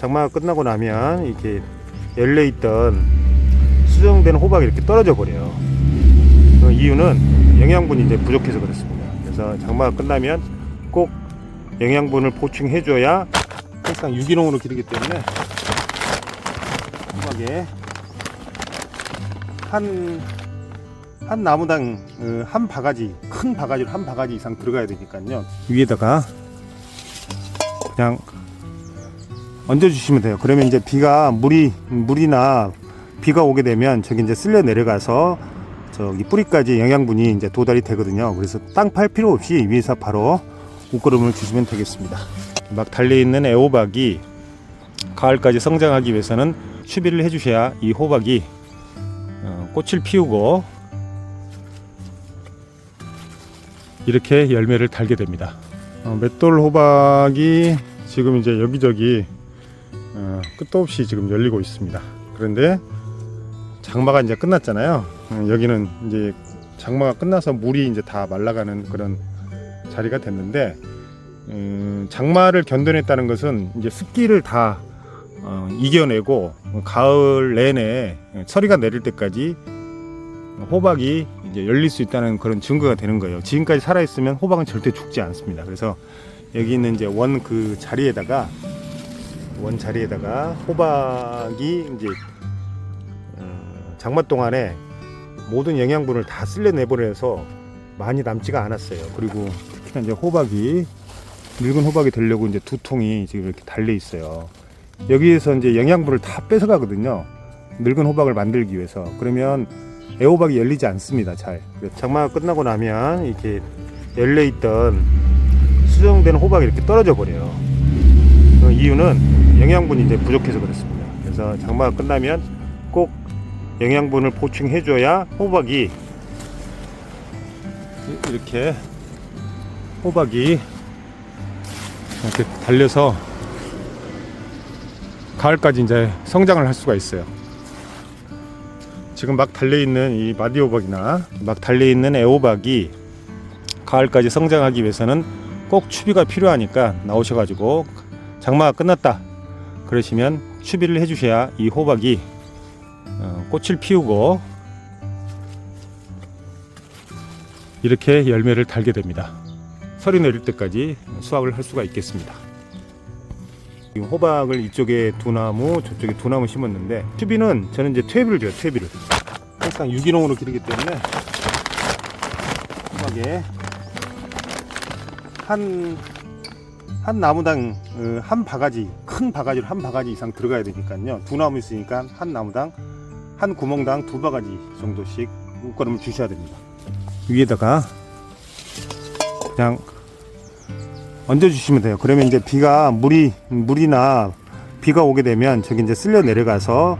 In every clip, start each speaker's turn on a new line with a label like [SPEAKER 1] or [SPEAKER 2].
[SPEAKER 1] 장마가 끝나고 나면 이렇게 열려 있던 수정된 호박이 이렇게 떨어져 버려요. 그 이유는 영양분이 이제 부족해서 그렇습니다. 그래서 장마가 끝나면 꼭 영양분을 보충해 줘야 항상 유기농으로 기르기 때문에 호박에 한, 한 나무당 어, 한 바가지, 큰 바가지로 한 바가지 이상 들어가야 되니까요. 위에다가 그냥 얹어주시면 돼요. 그러면 이제 비가 물이 물이나 비가 오게 되면 저기 이제 쓸려 내려가서 저기 뿌리까지 영양분이 이제 도달이 되거든요. 그래서 땅 팔 필요 없이 위에서 바로 옷걸음을 주시면 되겠습니다. 막 달려 있는 애호박이 가을까지 성장하기 위해서는 추비를 해주셔야 이 호박이 어, 꽃을 피우고 이렇게 열매를 달게 됩니다. 어, 맷돌 호박이 지금 이제 여기저기 어, 끝도 없이 지금 열리고 있습니다. 그런데 장마가 이제 끝났잖아요. 어, 여기는 이제 장마가 끝나서 물이 이제 다 말라가는 그런 자리가 됐는데 음, 장마를 견뎌냈다는 것은 이제 습기를 다 어, 이겨내고 가을 내내 서리가 내릴 때까지 호박이 이제 열릴 수 있다는 그런 증거가 되는 거예요. 지금까지 살아 있으면 호박은 절대 죽지 않습니다. 그래서 여기 있는 이제 원 그 자리에다가 원 자리에다가 호박이 이제 어, 장마 동안에 모든 영양분을 다 쓸려내버려서 많이 남지가 않았어요. 그리고 특히나 이제 호박이 늙은 호박이 되려고 이제 두 통이 지금 이렇게 달려 있어요. 여기에서 이제 영양분을 다 뺏어가거든요. 늙은 호박을 만들기 위해서. 그러면 애호박이 열리지 않습니다. 잘. 장마가 끝나고 나면 이렇게 열려 있던 수정된 호박이 이렇게 떨어져 버려요. 그 이유는 영양분이 이제 부족해서 그렇습니다. 그래서 장마가 끝나면 꼭 영양분을 보충해줘야 호박이 이렇게 호박이 이렇게 달려서 가을까지 이제 성장을 할 수가 있어요. 지금 막 달려 있는 이 마디호박이나 막 달려 있는 애호박이 가을까지 성장하기 위해서는 꼭 추비가 필요하니까 나오셔가지고 장마가 끝났다 그러시면 추비를 해주셔야 이 호박이 어, 꽃을 피우고 이렇게 열매를 달게 됩니다. 설이 내릴 때까지 수확을 할 수가 있겠습니다. 지금 호박을 이쪽에 두 나무, 저쪽에 두 나무 심었는데 추비는 저는 이제 퇴비를 줘요. 퇴비를 항상 유기농으로 기르기 때문에 호박에 한, 한 나무당 어, 한 바가지, 큰 바가지로 한 바가지 이상 들어가야 되니까요. 두 나무 있으니까 한 나무당 한 구멍당 두 바가지 정도씩 옷걸음을 주셔야 됩니다. 위에다가 그냥 얹어주시면 돼요. 그러면 이제 비가 물이 물이나 비가 오게 되면 저기 이제 쓸려 내려가서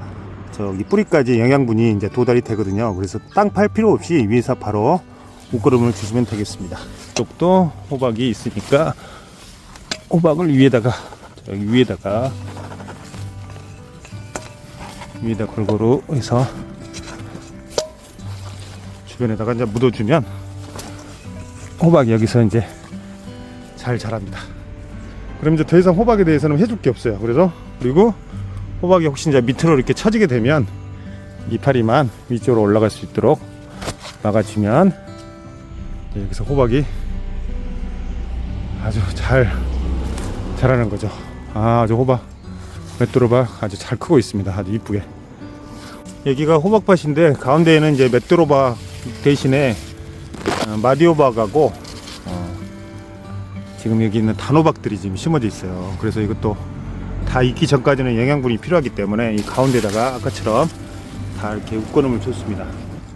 [SPEAKER 1] 저기 뿌리까지 영양분이 이제 도달이 되거든요. 그래서 땅 팔 필요 없이 위에서 바로 옷걸음을 주시면 되겠습니다. 쪽도 호박이 있으니까 호박을 위에다가 여기 위에다가 위에다 골고루 해서 주변에다가 이제 묻어주면 호박이 여기서 이제 잘 자랍니다. 그럼 이제 더 이상 호박에 대해서는 해줄 게 없어요. 그래서 그리고 호박이 혹시 이제 밑으로 이렇게 처지게 되면 이파리만 위쪽으로 올라갈 수 있도록 막아주면 여기서 호박이 아주 잘 자라는 거죠. 아, 아주 호박 맷도로박 아주 잘 크고 있습니다. 아주 이쁘게. 여기가 호박밭인데 가운데에는 이제 맷도로박 대신에 어, 마디호박하고 어, 지금 여기 있는 단호박들이 지금 심어져 있어요. 그래서 이것도 다 익기 전까지는 영양분이 필요하기 때문에 이 가운데다가 아까처럼 다 이렇게 웃거름을 줬습니다.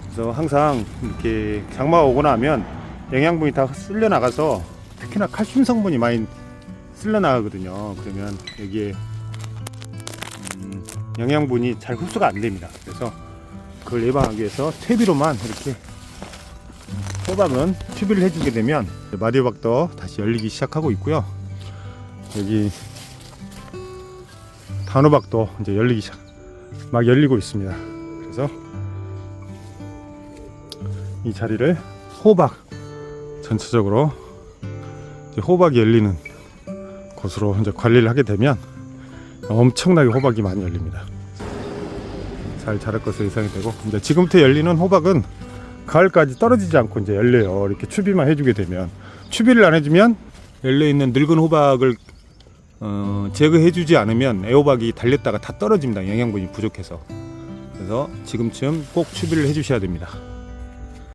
[SPEAKER 1] 그래서 항상 이렇게 장마가 오고 나면 영양분이 다 쓸려 나가서 특히나 칼슘 성분이 많이 쓸려 나가거든요. 그러면 여기에 음, 영양분이 잘 흡수가 안 됩니다. 그래서 그걸 예방하기 위해서 퇴비로만 이렇게 호박은 튜비를 해주게 되면 마디호박도 다시 열리기 시작하고 있고요. 여기 단호박도 이제 열리기 시작, 막 열리고 있습니다. 그래서 이 자리를 호박 전체적으로 호박이 열리는 곳으로 이제 관리를 하게 되면 엄청나게 호박이 많이 열립니다. 잘 자랄 것으로 예상이 되고 이제 지금부터 열리는 호박은 가을까지 떨어지지 않고 이제 열려요. 이렇게 추비만 해주게 되면 추비를 안 해주면 열려 있는 늙은 호박을 어, 제거해주지 않으면 애호박이 달렸다가 다 떨어집니다. 영양분이 부족해서 그래서 지금쯤 꼭 추비를 해주셔야 됩니다.